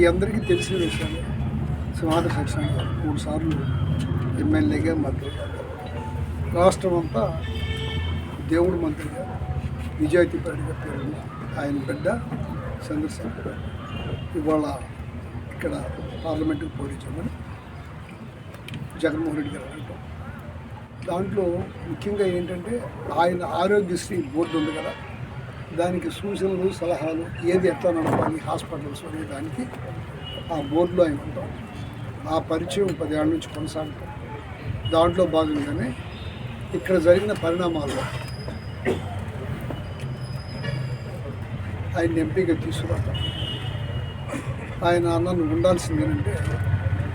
మీ అందరికీ తెలిసిన విషయాలు. సింహాద్రి సత్సంగ మూడు సార్లు ఎమ్మెల్యేగా మంత్రిగా రాష్ట్రం అంతా దేవుడు మంత్రిగా నిజాయితీపరుడిగా పేరున్న ఆయన బిడ్డ చంద్రశేఖర్ ఇవాళ ఇక్కడ పార్లమెంటుకు పోటీ చేయమని జగన్మోహన్ రెడ్డి గారు అంటాం దాంట్లో ముఖ్యంగా ఏంటంటే ఆయన ఆరోగ్యశ్రీ బోర్డు ఉంది కదా దానికి సూచనలు సలహాలు ఏది ఎట్లా నడపాలి హాస్పిటల్స్ అనే దానికి ఆ బోర్డులో ఆయన ఉంటాం. ఆ పరిచయం పదేళ్ళ నుంచి కొనసాగుతాం. దాంట్లో భాగంగానే ఇక్కడ జరిగిన పరిణామాల్లో ఆయన ఎంపీగా తీసుకురావటం. ఆయన అన్నను ఏంటంటే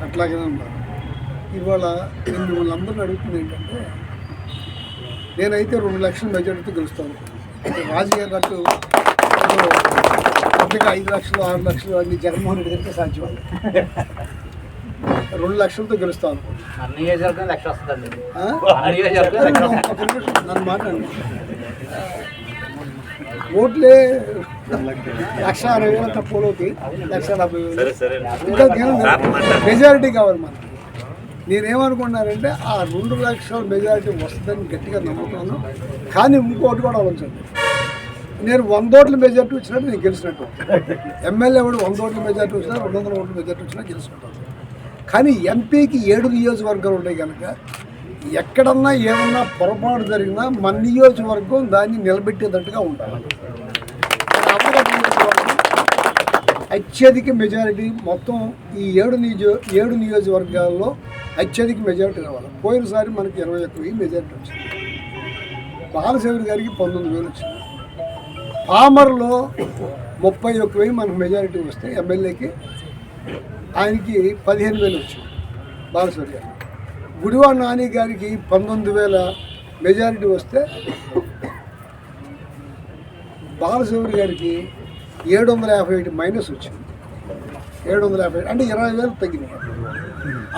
అట్లాగే ఉన్నారు ఇవాళ నేను మిమ్మల్ని అందరిని అడుగుతుంది ఏంటంటే నేనైతే రెండు లక్షల మెజారిటీతో గెలుస్తాను. రాజకీయ గట్టు కొద్దిగా ఐదు లక్షలు ఆరు లక్షలు అన్ని జగన్మోహన్ రెడ్డి గారికి సాధ్యం రెండు లక్షలతో గెలుస్తాను నన్ను మాట్లాడండి. ఓట్లే లక్ష అరవై వేల తక్కువలోకి లక్ష డెబ్బై వేలు. ఇంకా మెజారిటీ కావాలి మనకి. నేనేమనుకున్నానంటే ఆ రెండు లక్షల మెజారిటీ వస్తుందని గట్టిగా నమ్ముతాను. కానీ ఇంకోటి కూడా ఉంచండి నేను వంద ఓట్ల మెజార్టీ వచ్చినట్టు నేను గెలిచినట్టు. ఎమ్మెల్యే కూడా వంద ఓట్ల మెజార్టీ వచ్చినా రెండు వందల ఓట్ల మెజార్టీ వచ్చినా గెలిచినట్టు కానీ ఎంపీకి ఏడు నియోజకవర్గాలు ఉన్నాయి కనుక ఎక్కడన్నా ఏమన్నా పొరపాటు జరిగినా మన నియోజకవర్గం దాన్ని నిలబెట్టేటట్టుగా ఉండాలి. అత్యధిక మెజారిటీ మొత్తం ఈ ఏడు నియోజ ఏడు నియోజకవర్గాల్లో అత్యధిక మెజారిటీ రావాలి. పోయినసారి మనకి ఇరవై ఒక్క వెయ్యి మెజారిటీ వచ్చింది. బాలశేఖర్ గారికి పంతొమ్మిది వేలు వచ్చింది. పామర్లో ముప్పై ఒక్క వెయ్యి మనకు మెజారిటీ వస్తే ఎమ్మెల్యేకి ఆయనకి పదిహేను వేలు వచ్చింది బాలశేఖర్ గారికి. గుడివా నాని గారికి పంతొమ్మిది వేల మెజారిటీ వస్తే బాలశివుడి గారికి ఏడు వందల యాభై ఒకటి మైనస్ వచ్చింది. ఏడు వందల యాభై అంటే ఇరవై వేలు తగ్గినాయి.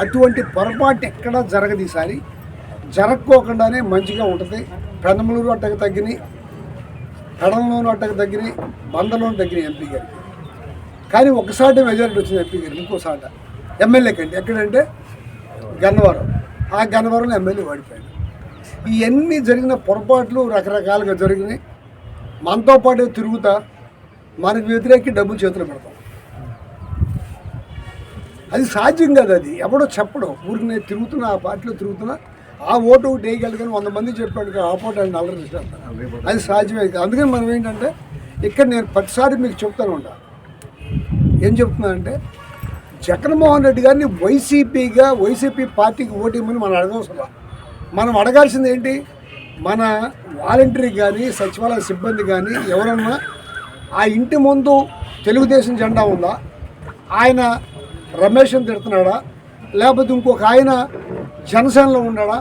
అటువంటి పొరపాటు ఎక్కడా జరగదు ఈసారి. జరగకోకుండానే మంచిగా ఉంటుంది. పెనమలూరు అట్టకు తగ్గినాయి. పెడంలోను అట్టకు తగ్గినాయి. బందలోను తగ్గినాయి ఎంపీ గారికి కానీ ఒకసారి మెజారిటీ వచ్చింది ఎంపీ గారికి ఇంకోసాట ఎమ్మెల్యే కంటే. ఎక్కడంటే గన్నవరం. ఆ గన్నవరంలో ఎమ్మెల్యే ఓడిపోయాడు. ఇవన్నీ జరిగిన పొరపాట్లు రకరకాలుగా జరిగినాయి. మనతో పాటు తిరుగుతా మనకు వ్యతిరేకి డబ్బులు చేతులు పెడతాం. అది సాధ్యం కాదు అది. ఎవడో చెప్పడం. ఊరికి నేను తిరుగుతున్నా ఆ పార్టీలో తిరుగుతున్నా ఆ ఓటు ఒకటి వేయగలదు కానీ వంద మంది చెప్పాడు ఆ పోటీ ఆయన చేస్తాను అది సాధ్యమే కాదు. అందుకని మనం ఏంటంటే ఇక్కడ నేను ప్రతిసారి మీకు చెప్తాను ఉంటా ఏం చెప్తున్నానంటే జగన్మోహన్ రెడ్డి గారిని వైసీపీగా వైసీపీ పార్టీకి ఓటేయమని మనం అడగవసరం మనం అడగాల్సింది ఏంటి? మన వాలంటరీ కానీ సచివాలయ సిబ్బంది కానీ ఎవరన్నా ఆ ఇంటి ముందు తెలుగుదేశం జెండా ఉందా? ఆయన రమేష్ని తిడుతున్నాడా? లేకపోతే ఇంకొక ఆయన జనసేనలో ఉన్నాడా?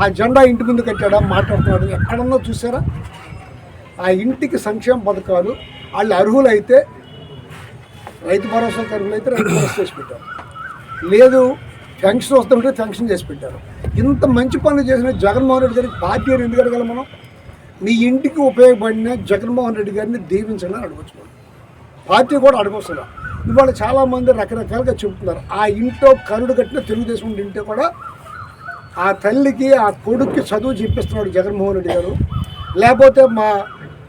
ఆ జెండా ఇంటి ముందు కట్టాడా? మాట్లాడుతున్నాడు. ఎక్కడన్నా చూసారా? ఆ ఇంటికి సంక్షేమ పథకాలు వాళ్ళు అర్హులైతే రైతు భరోసా అర్హులైతే అయితే రైతు భరోసా చేసి పెట్టారు. లేదు ఫంక్షన్ వస్తుంటే ఫంక్షన్ చేసి పెట్టారు. ఇంత మంచి పనులు చేసిన జగన్మోహన్ రెడ్డి గారికి పార్టీ అని ఎందుకు అడగాలి మనం? నీ ఇంటికి ఉపయోగపడిన జగన్మోహన్ రెడ్డి గారిని దీవించాలని అడగవచ్చు పార్టీ కూడా అడగవసరం ఇవాళ చాలామంది రకరకాలుగా చెబుతున్నారు. ఆ ఇంట్లో కరుడు కట్టిన తెలుగుదేశం ఇంటే కూడా ఆ తల్లికి ఆ కొడుక్కి చదువు చెప్పిస్తున్నాడు జగన్మోహన్ రెడ్డి గారు. లేకపోతే మా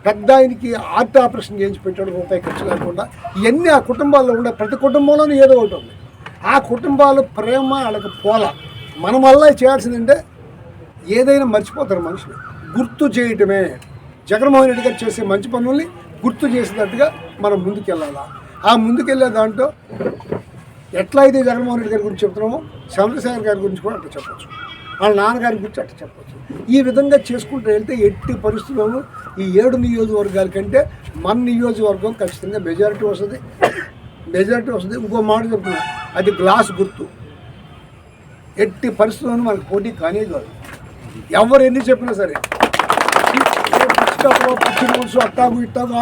పెద్ద ఆయనకి హార్ట్ ఆపరేషన్ చేయించి పెట్టాడు రూపాయి ఖర్చు లేకుండా ఇవన్నీ ఆ కుటుంబాల్లో ఉండే ప్రతి కుటుంబంలోనూ ఏదో ఒకటి ఉంది. ఆ కుటుంబాలు ప్రేమ వాళ్ళకి పోల. మన వల్ల చేయాల్సిందంటే ఏదైనా మర్చిపోతారు మనుషులు. గుర్తు చేయటమే. జగన్మోహన్ రెడ్డి గారు చేసే మంచి పనుల్ని గుర్తు చేసేటట్టుగా మనం ముందుకెళ్ళాలా? ఆ ముందుకెళ్ళే దాంట్లో ఎట్లా అయితే జగన్మోహన్ రెడ్డి గారి గురించి చెప్తున్నామో చంద్రశేఖర్ గారి గురించి కూడా అట్లా చెప్పచ్చు. వాళ్ళ నాన్నగారి గురించి అట్లా చెప్పచ్చు. ఈ విధంగా చేసుకుంటూ వెళ్తే ఎట్టి పరిస్థితుల్లోనూ ఈ ఏడు నియోజకవర్గాల కంటే మన నియోజకవర్గం ఖచ్చితంగా మెజారిటీ వస్తుంది. మెజారిటీ వస్తుంది. ఇంకో మాట చెప్తున్నా అది గ్లాస్ గుర్తు. ఎట్టి పరిస్థితుల్లోనూ మనకు పోటీ కానీ కాదు. ఎవరు ఎన్ని చెప్పినా సరే పుస్తకంలో పిచ్చి రూల్స్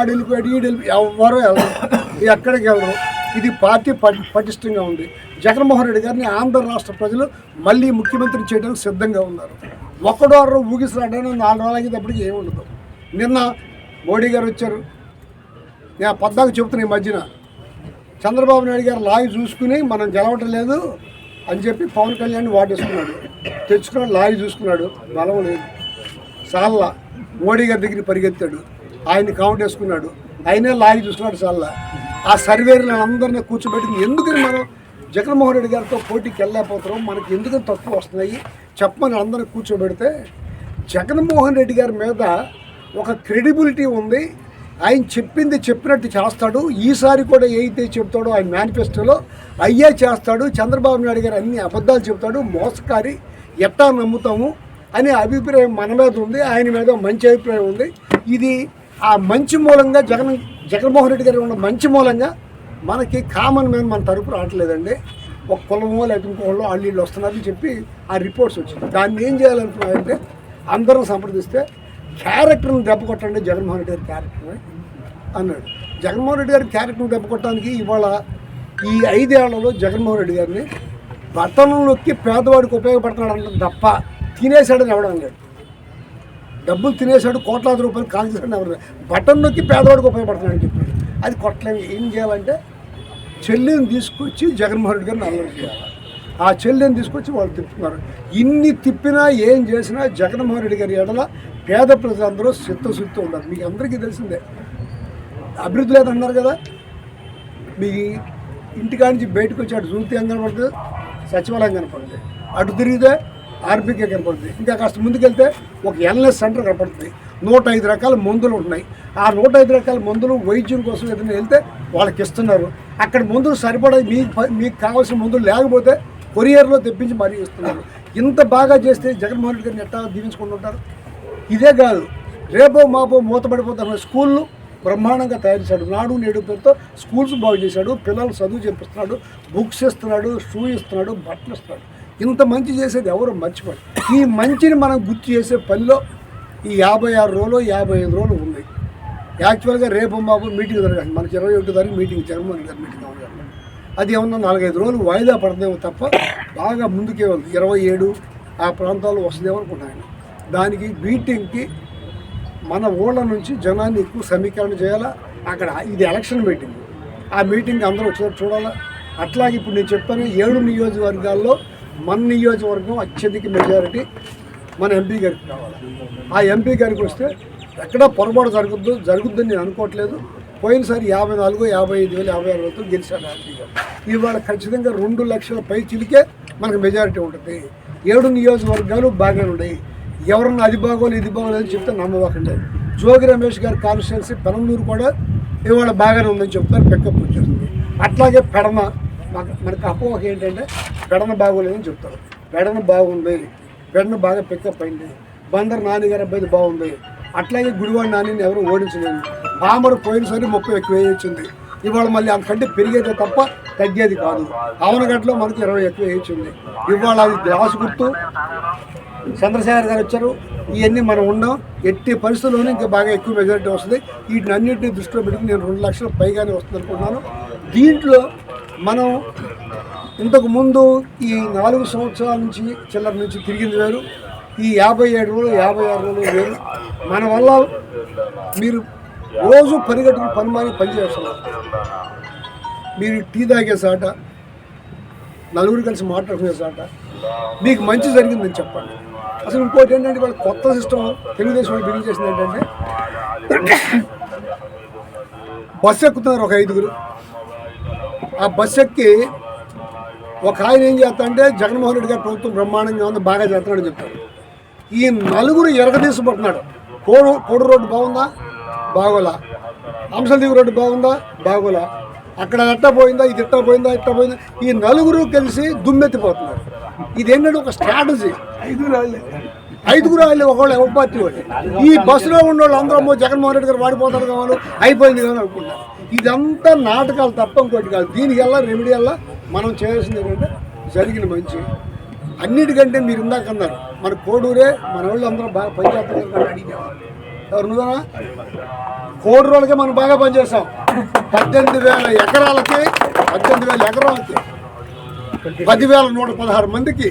వెళ్ళిపోయి ఎవరు వెళ్ళరు. ఎక్కడికి వెళ్ళరు. ఇది పార్టీ పటి పటిష్టంగా ఉంది. జగన్మోహన్ రెడ్డి గారిని ఆంధ్ర రాష్ట్ర ప్రజలు మళ్ళీ ముఖ్యమంత్రి చేయడానికి సిద్ధంగా ఉన్నారు. ఒక్కడో ఊగిసలాడని నాలుగు రోజులు అయ్యేటప్పటికి ఏమి ఉండదు. నిన్న మోడీ గారు వచ్చారు. నేను పద్దాకు చెప్తున్నా ఈ మధ్యన. చంద్రబాబు నాయుడు గారు లాగి చూసుకుని మనం గెలవటం లేదు అని చెప్పి పవన్ కళ్యాణ్ వాటేసుకున్నాడు తెచ్చుకున్నాడు లాగి చూసుకున్నాడు. బలం లేదు. సాల్లా. మోడీ గారి దగ్గర పరిగెత్తాడు. ఆయన్ని కౌంట్ వేసుకున్నాడు ఆయనే లాగి చూసుకున్నాడు చాలా. ఆ సర్వేలను అందరినీ కూర్చోబెట్టింది. ఎందుకని మనం జగన్మోహన్ రెడ్డి గారితో పోటీకి వెళ్ళలేకపోతున్నాం? మనకి ఎందుకని తక్కువ వస్తున్నాయి? చెప్పమని అందరిని కూర్చోబెడితే జగన్మోహన్ రెడ్డి గారి మీద ఒక క్రెడిబిలిటీ ఉంది. ఆయన చెప్పింది చెప్పినట్టు చేస్తాడు. ఈసారి కూడా ఏదైతే చెప్తాడో ఆయన మేనిఫెస్టోలో అయ్యే చేస్తాడు. చంద్రబాబు నాయుడు గారు అన్ని అబద్ధాలు చెప్తాడు. మోసకారి. ఎట్టా నమ్ముతాము? అనే అభిప్రాయం మన మీద ఉంది ఆయన మీద మంచి అభిప్రాయం ఉంది. ఇది ఆ మంచి మూలంగా జగన్ జగన్మోహన్ రెడ్డి గారు ఉన్న మంచి మూలంగా మనకి కామన్ మీద మన తరపు రావట్లేదండి. ఒక కులమో లేకపోతే ఇంకో వాళ్ళు వీళ్ళు వస్తున్నారని చెప్పి ఆ రిపోర్ట్స్ వచ్చింది. దాన్ని ఏం చేయాలనుకున్నారంటే అందరం సంప్రదిస్తే క్యారెక్టర్ని దెబ్బ కొట్టండి జగన్మోహన్ రెడ్డి గారి క్యారెక్టర్ని అన్నాడు. జగన్మోహన్ రెడ్డి గారి క్యారెక్టర్ని దెబ్బ కొట్టడానికి ఇవాళ ఈ ఐదేళ్ళలో జగన్మోహన్ రెడ్డి గారిని బట్టలను పేదవాడికి ఉపయోగపడుతున్నాడు అంటే తప్ప తినేశాడని ఎవడం లేడు డబ్బులు తినేశాడు కోట్లాది రూపాయలు కాల్చేసాడు ఎవరు బటన్ నొక్కి పేదవాడికి ఉపయోగపడుతున్నాడని చెప్పాడు. అది కొట్టలేము. ఏం చేయాలంటే చెల్లిని తీసుకొచ్చి జగన్మోహన్ రెడ్డి గారిని అల్లరి చేయాలి. ఆ చెల్లిని తీసుకొచ్చి వాళ్ళు తిప్పుతున్నారు. ఇన్ని తిప్పినా ఏం చేసినా జగన్మోహన్ రెడ్డి గారి ఎడల పేద ప్రజలందరూ చిత్తశుద్ధి ఉన్నారు మీకు అందరికీ తెలిసిందే. అభివృద్ధి లేదన్నారు కదా? మీ ఇంటికాడ నుంచి బయటకు వచ్చి అటు చూస్తే ఏం కనపడుతుంది సచివాలయం కనపడుతుంది అటు తిరిగితే ఆర్బీకే కనపడుతుంది. ఇంకా కాస్త ముందుకెళ్తే ఒక ఎల్ఎస్ సెంటర్ కనపడుతుంది. నూట ఐదు రకాల మందులు ఉన్నాయి ఆ నూట ఐదు రకాల మందులు వైద్యం కోసం ఏదైనా వెళ్తే వాళ్ళకి ఇస్తున్నారు. అక్కడ మందులు సరిపడా మీకు మీకు కావాల్సిన మందులు లేకపోతే కొరియర్లో తెప్పించి మరీ ఇస్తున్నారు. ఇంత బాగా చేస్తే జగన్మోహన్ రెడ్డి గారిని ఎట్టా దీవించుకుంటుంటారు ఇదే కాదు. రేపో మాపో మూతపడిపోతున్న స్కూళ్ళు బ్రహ్మాండంగా తయారు చేశాడు. నాడు నేడు పేరుతో స్కూల్స్ బాగు చేశాడు. పిల్లలు చదువు చెప్పిస్తున్నాడు బుక్స్ ఇస్తున్నాడు షూ ఇస్తున్నాడు బట్టలు ఇస్తున్నాడు. ఇంత మంచి చేసేది ఎవరు? మర్చిపోయి ఈ మంచిని మనం గుర్తు చేసే పనిలో ఈ యాభై ఆరు రోజులు యాభై ఐదు రోజులు ఉన్నాయి. యాక్చువల్గా రేపు మాకు మీటింగ్ జరగాలి. మనకి ఇరవై ఒకటి తారీఖు మీటింగ్ జగన్మోహన్ మీటింగ్ అవ్వాలి అది ఏమన్నా నాలుగైదు రోజులు వాయిదా పడదేమో తప్ప బాగా ముందుకే ఉంది ఇరవై ఏడు ఆ ప్రాంతాల్లో వస్తుందేమో అనుకుంటున్నాను దానికి మీటింగ్కి మన ఊళ్ళ నుంచి జనాన్ని ఎక్కువ సమీకరణ చేయాలా? అక్కడ ఇది ఎలక్షన్ మీటింగ్. ఆ మీటింగ్ అందరూ వచ్చినట్టు చూడాలా? అట్లాగే ఇప్పుడు నేను చెప్పాను ఏడు నియోజకవర్గాల్లో మన నియోజకవర్గం అత్యధిక మెజారిటీ మన ఎంపీ గారికి కావాలి. ఆ ఎంపీ గారికి వస్తే ఎక్కడ పొరపాటు జరగద్దు జరుగుద్దని నేను అనుకోవట్లేదు. పోయినసారి యాభై నాలుగు యాభై ఐదు వేలు యాభై ఆరు వేలతో గెలిచాడు ఎంపీ గారు. ఇవాళ ఖచ్చితంగా రెండు లక్షల పై చిలికే మనకు మెజారిటీ ఉంటుంది. ఏడు నియోజకవర్గాలు బాగానే ఉన్నాయి. ఎవరన్నా అది బాగోలేదు ఇది బాగోలేదు అని చెప్తే నమ్మవాకండి. జోగి రమేష్ గారి కాన్స్టిట్యున్సీ పెనందూరు కూడా ఇవాళ బాగానే ఉందని చెప్తారు పికప్ వచ్చేస్తుంది అట్లాగే పెడమ మనకు అపోహ ఏంటంటే వెడన బాగోలేదని చెప్తారు. వెడన బాగుంది. వెడన బాగా పికప్ అయింది. బందర్ నాన్నగారు అబ్బాయి బాగుంది. అట్లాగే గుడివాడ నానిని ఎవరు ఓడించలేదు. పామరు పోయినసారి ముప్పై ఎక్కువ వేయించింది. ఇవాళ మళ్ళీ అంతకంటే పెరిగేదే తప్ప తగ్గేది కాదు. అవనగడ్డలో మనకి ఇరవై ఎక్కువ వేయించింది. ఇవాళ అది గ్లాస్ గుర్తు. చంద్రశేఖర్ గారు వచ్చారు. ఇవన్నీ మనం ఉన్నాం ఎట్టి పరిస్థితుల్లోనే ఇంకా బాగా ఎక్కువ మెజారిటీ వస్తుంది. వీటిని అన్నింటినీ దృష్టిలో పెట్టుకుని నేను రెండు లక్షల పైగానే వస్తుంది అనుకుంటున్నాను దీంట్లో మనం ఇంతకు ముందు ఈ నాలుగు సంవత్సరాల నుంచి చిల్లర నుంచి తిరిగింది వేరు. ఈ యాభై ఏడు రోజులు యాభై ఆరు రోజులు వేరు. మన వల్ల మీరు రోజు పరిగెట్టుకుని పని మాని పనిచేస్తున్నారు మీరు టీ తాగే సాట నలుగురు కలిసి మాట్లాడుకునే సాట మీకు మంచి జరిగిందని చెప్పండి. అసలు ఇంకోటి ఏంటంటే వాళ్ళ కొత్త సిస్టమ్ తెలుగుదేశం వాళ్ళు బిగిన్ చేసింది ఏంటంటే బస్సు ఎక్కుతున్నారు ఒక ఐదుగురు. ఆ బస్సు ఎక్కి ఒక ఆయన ఏం చేస్తాడంటే జగన్మోహన్ రెడ్డి గారి ప్రభుత్వం బ్రహ్మాండంగా ఉంది బాగా చేస్తున్నాడని చెప్తారు ఈ నలుగురు ఎరగదీసిపోతున్నాడు కోడు కోడు రోడ్డు బాగుందా? బాగోలా. అంశలదీవి రోడ్డు బాగుందా? బాగోలా. అక్కడ ఎట్టా పోయిందా? ఇది ఎట్టా పోయిందా? ఎట్టా పోయిందా? ఈ నలుగురు కలిసి దుమ్మెత్తిపోతున్నారు. ఇది ఏంటంటే ఒక స్ట్రాటజీ. ఐదుగురు వాళ్ళే ఐదుగురు వాళ్ళు ఒకళ్ళు ఒక పార్టీ వాళ్ళు. ఈ బస్సులో ఉన్న వాళ్ళు అందరూ జగన్మోహన్ రెడ్డి గారు వాడిపోతారు కావాలి అయిపోయింది కదా అనుకుంటారు ఇదంతా నాటకాలు తప్ప ఇంకోటి కాదు. దీనికల్లా రెమెడీ వల్ల మనం చేయాల్సింది ఏంటంటే జరిగిన మంచి. అన్నిటికంటే మీరు ఇందాక అన్నారు మన కోడూరే మన వాళ్ళు అందరూ బాగా పనిచేస్తారు ఎవరు నువ్వేనా కోడి రోజులకే మనం బాగా పనిచేస్తాం పద్దెనిమిది వేల ఎకరాలకి పద్దెనిమిది వేల ఎకరాలకి పదివేల నూట పదహారు మందికి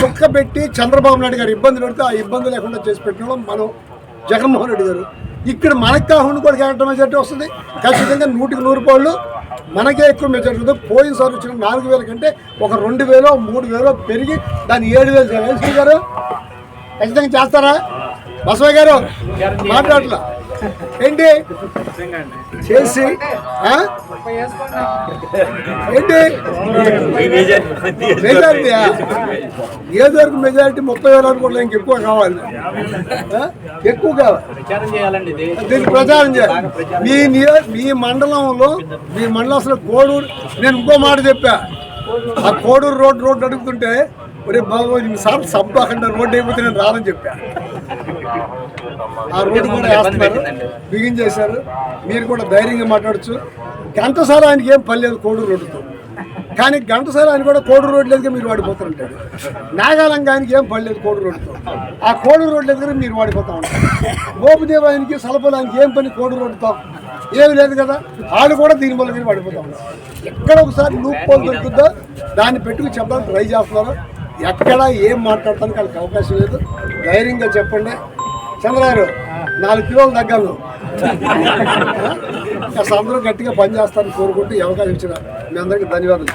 చుక్క పెట్టి చంద్రబాబు నాయుడు గారు ఇబ్బంది పెడితే ఆ ఇబ్బంది లేకుండా చేసి పెట్టడం మనం జగన్మోహన్ రెడ్డి గారు. ఇక్కడ మనకు కాకుండా కూడా క్యారెక్టర్ మెజార్టీ వస్తుంది. ఖచ్చితంగా నూటికి నూరు పాళ్ళు. మనకే ఎక్కువ మెజార్టీ ఉంది పోయినసారి వచ్చిన నాలుగు వేల కంటే ఒక రెండు వేలో మూడు వేలో పెరిగి దాన్ని ఏడు వేలు చేయాలి. గారు ఖచ్చితంగా చేస్తారా? బసవయ్య గారు మాట్లాడలే ఏంటి? చేసి ఏంటి? మెజారిటీయా? వరకు మెజారిటీ ముప్పై వేలు అనుకోవడం ఇంక ఎక్కువ కావాలి. ఎక్కువ కావాలి. దీన్ని ప్రచారం చేయాలి. మీ మీ మండలంలో మీ మండలం అసలు కోడూరు నేను ఇంకో మాట చెప్పా. ఆ కోడూరు రోడ్ రోడ్డు అడుగుతుంటే ఒరే బాబు సార్ సబ్బాకంటే రోడ్డు అయిపోతే నేను రానని చెప్పాను ఆ రోడ్డు కూడా వేస్తున్నారు. బిగించేశారు మీరు కూడా ధైర్యంగా మాట్లాడచ్చు. గంటసారి ఆయనకి ఏం పని లేదు కోడూరు రోడ్డుతో. కానీ గంటసారి ఆయన కూడా కోడూరు రోడ్డు లేదుగా మీరు వాడిపోతుంటాడు నాగాలంగా ఆయనకి ఏం పని లేదు కోడూరు రోడ్డుతో. ఆ కోడూరు రోడ్డు దగ్గర మీరు వాడిపోతా ఉంటారు. మోపుదేవానికి సలపలానికి ఏం పని కోడూరు రోడ్డుతో? ఏమి లేదు కదా. వాళ్ళు కూడా దీని వల్ల మీరు పడిపోతా ఉన్నారు. ఎక్కడ ఒకసారి లూప్ పోల్ దొరుకుతుందో? దాన్ని పెట్టుకు చెప్పడానికి ట్రై చేస్తున్నారు? ఎక్కడ ఏం మాట్లాడటానికి వాళ్ళకి అవకాశం లేదు. ధైర్యంగా చెప్పండి. చంద్రగారు నాలుగు కిలోలు తగ్గాను. అసలు అందరూ గట్టిగా పనిచేస్తారని కోరుకుంటూ అవకాశం ఇచ్చిన మీ అందరికీ ధన్యవాదాలు.